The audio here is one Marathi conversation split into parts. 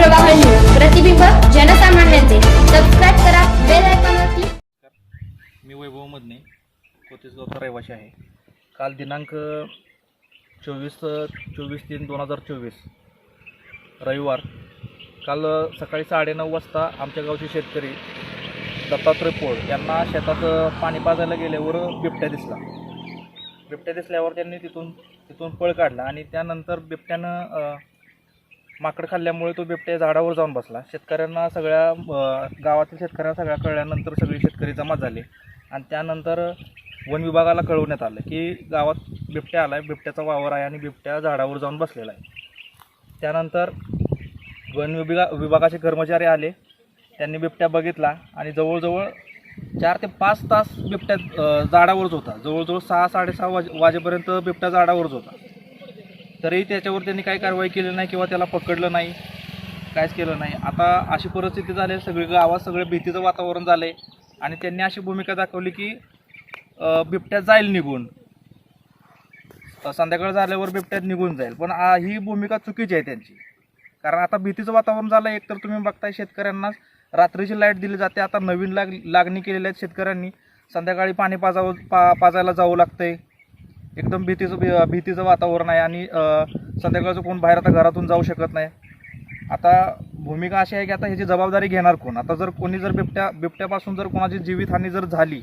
प्रवाह न्यूज प्रतिबिंब जनसामान्यांचे. सबस्क्राईब करा बेल आयकॉनवरती मी वैभव मधने कोतीसगावचा रहिवासी आहे. काल दिनांक चोवीस चोवीस तीन दोन हजार चोवीस रविवार. काल सकाळी साडेनऊ वाजता आमच्या गावचे शेतकरी दत्तात्रय पोळ यांना शेतात पाणी पाजायला गेल्यावर बिबट्या दिसला. बिबट्या दिसल्यावर त्यांनी तिथून तिथून पळ काढला आणि त्यानंतर बिबट्यानं माकड खाल्ल्यामुळे तो बिबट्या झाडावर जाऊन बसला. शेतकऱ्यांना सगळ्या गावातील शेतकऱ्यांना सगळ्या कळल्यानंतर सगळे शेतकरी जमा झाले. आणि त्यानंतर वन विभागाला कळवण्यात आलं की गावात बिबट्या आला आहे बिबट्याचा वावर आहे आणि बिबट्या झाडावर जाऊन बसलेला आहे. त्यानंतर वन विभागा विभागाचे कर्मचारी आले. त्यांनी बिबट्या बघितला आणि जवळजवळ चार ते पाच तास बिबट्या झाडावरच होता. जवळजवळ सहा साडेसहा वाज वाजेपर्यंत बिबट्या झाडावरच होता. तरीही त्याच्यावर त्यांनी काही कारवाई केली नाही किंवा त्याला पकडलं नाही काहीच केलं नाही. आता अशी परिस्थिती झाली आहे, सगळी गावात सगळं भीतीचं वातावरण झालं आहे आणि त्यांनी अशी भूमिका दाखवली की बिबट्या जाईल निघून. संध्याकाळ झाल्यावर बिबट्यात निघून जाईल. पण ही भूमिका चुकीची आहे त्यांची. कारण आता भीतीचं वातावरण झालं आहे एकतर तुम्ही बघताय शेतकऱ्यांना रात्रीची लाइट दिली जाते आता नवीन लाग लागणी केलेल्या आहेत शेतकऱ्यांनी. संध्याकाळी पाणी पाजावं पा पाजायला जावं लागतंय. एकदम भीतीचं भी- भीतीचं वातावरण आहे आणि संध्याकाळचं कोण बाहेर आता घरातून जाऊ शकत नाही. आता भूमिका अशी आहे की आता ह्याची जबाबदारी घेणार कोण? आता जर कोणी जर बिबट्या बिबट्यापासून जर कोणाची जीवितहानी जर झाली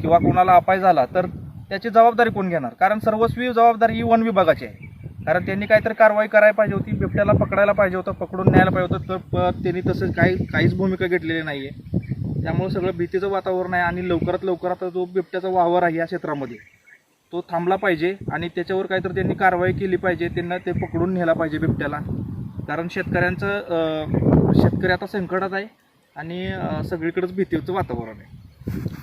किंवा कोणाला अपाय झाला तर त्याची जबाबदारी कोण घेणार? कारण सर्वस्वी जबाबदारी ही वन विभागाची आहे. कारण त्यांनी काहीतरी कारवाई करायला पाहिजे होती बिबट्याला पकडायला पाहिजे होतं पकडून न्यायला पाहिजे होतं तर प- त्यांनी तसं काही काहीच भूमिका घेतलेली नाही आहे त्यामुळे सगळं भीतीचं वातावरण आहे आणि लवकरात लवकर आता जो बिबट्याचा वावर आहे या क्षेत्रामध्ये तो थांबला पाहिजे आणि त्याच्यावर काहीतरी त्यांनी कारवाई केली पाहिजे त्यांना ते पकडून नेला पाहिजे बिबट्याला. कारण शेतकऱ्यांचं शेतकरी आता संकटात आहे आणि सगळीकडंच सगळीकडेच भीतीचं वातावरण आहे.